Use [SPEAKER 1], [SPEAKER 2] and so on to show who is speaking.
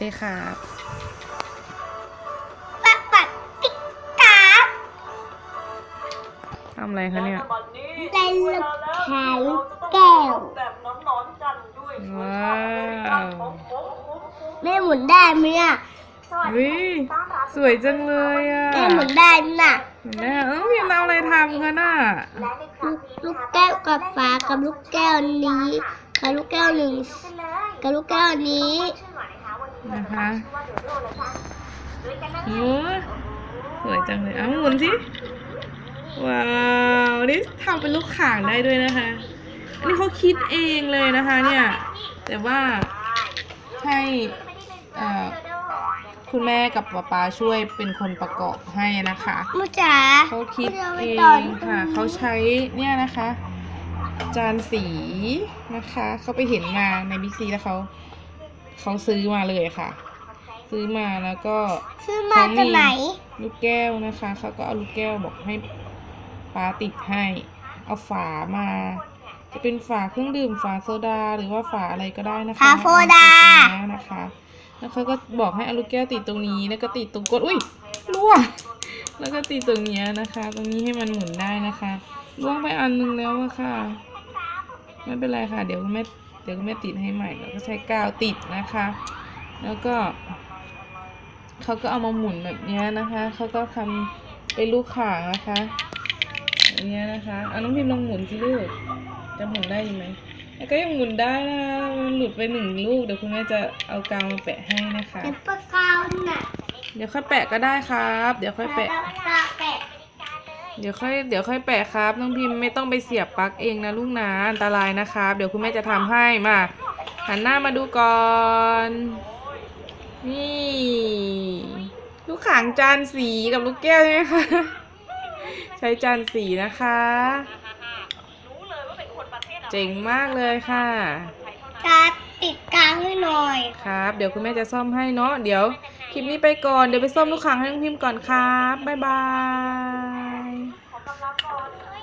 [SPEAKER 1] เลยครับ
[SPEAKER 2] ปักปักติ๊กกาบ
[SPEAKER 1] ทำอะไรคะเนี่ย
[SPEAKER 2] ได้ลูกแขนแก้ว
[SPEAKER 1] ว้าว
[SPEAKER 2] แม่หมุนได้ไหมอะ
[SPEAKER 1] วิสวยจังเลยอะ
[SPEAKER 2] แม่หมุนได้ไหมน่ะ
[SPEAKER 1] เห็นไหมคะเอ้าพิมพ์เอาอะไรทำกันน่ะ
[SPEAKER 2] ลูกลูกแก้วกับฟ้ากับลูกแก้วนี้กับลูกแก้วหนึ่งกับลูกแก้วนี้
[SPEAKER 1] นะคะโอ้สวยจังเลยเอ้าหมุนสิว้าวนี่ทำเป็นลูกข่างได้ด้วยนะคะอันนี้เขาคิดเองเลยนะคะเนี่ย แต่ว่าให้เอ่อคุณแม่กับป๊าป๊าช่วยเป็นคนประกอบให้นะคะ
[SPEAKER 2] มุจ๋า
[SPEAKER 1] เขาคิดาเอ
[SPEAKER 2] ไว้ต่
[SPEAKER 1] งค่ะเขาใช้เนี่ยนะคะ จานสีนะคะเขาไปเห็นมาในบิ๊กซีแล้วเขา เขาซื้อมาเลยค่ะ ซื้อมาแล้วก็
[SPEAKER 2] ซื้อมาจากไหน
[SPEAKER 1] ลูกแก้วนะคะเขาก็เอาลูกแก้วบอกให้ป้าติดให้ เอาฝามา จะเป็นฝาเครื่องดื่มฝาโซดาหรือว่าฝาอะไรก็ได้นะคะ
[SPEAKER 2] ฝาโซดา
[SPEAKER 1] เอติตรงนี้นะคะ แล้วเขาก็บอกให้เอาลูกแก้วติดตรงนี้แล้วก็ติดตรงกดอุ้ยรั่วแล้วก็ติดตรงเนี้ยนะคะ ตรงนี้ให้มันหมุนได้นะคะล่วงไปอันนึงแล้วอะค่ะ ไม่เป็นไรค่ะ เดี๋ยวคุณแม่เดี๋ยวคุณแม่ติดให้ใหม่แล้วก็ใช้กาวติดนะคะ แล้วก็เขาก็เอามาหมุนแบบเนี้ยนะคะเขาก็ทำเป็นลูกข่างนะคะอย่างเงี้ยนะคะเอาน้องพิมพ์ลองหมุนสิลูกจะหมุนได้อยู่ไหมแล้วก็ยังหมุนได้นะคะมันหลุดไปหนึ่งลูกเดี๋ยวคุณแม่จะเอากาวมาแปะให้นะคะ
[SPEAKER 2] เป็นปากกาวน่ะ
[SPEAKER 1] เดี๋ยวค่อยแปะก็ได้ครับ เดี๋ยวค่อยแปะ
[SPEAKER 2] กาวแปะ
[SPEAKER 1] เดี๋ยวค่อยเดี๋ยวค่อยแปะครับน้องพิมพ์ไม่ต้องไปเสียบปลั๊กเองนะลูกนะอันตรายนะครับ เดี๋ยวคุณแม่จะทำให้มาหันหน้ามาดูก่อน นี่ลูกขางจานสีกับลูกแก้วใช่ไหมคะใช้จานสีนะคะเจ๋งมากเลยค่ะ
[SPEAKER 2] กาติดกลาวให้หน่อย
[SPEAKER 1] ครับ เดี๋ยวคุณแม่จะซ่อมให้เนาะเดี๋ยวคลิปนี้ไปก่อน เดี๋ยวไปซ่อมลูกค้างให้น้องพิมพ์ก่อนครับ บ๊ายบาย ไปขอกำลังก่อน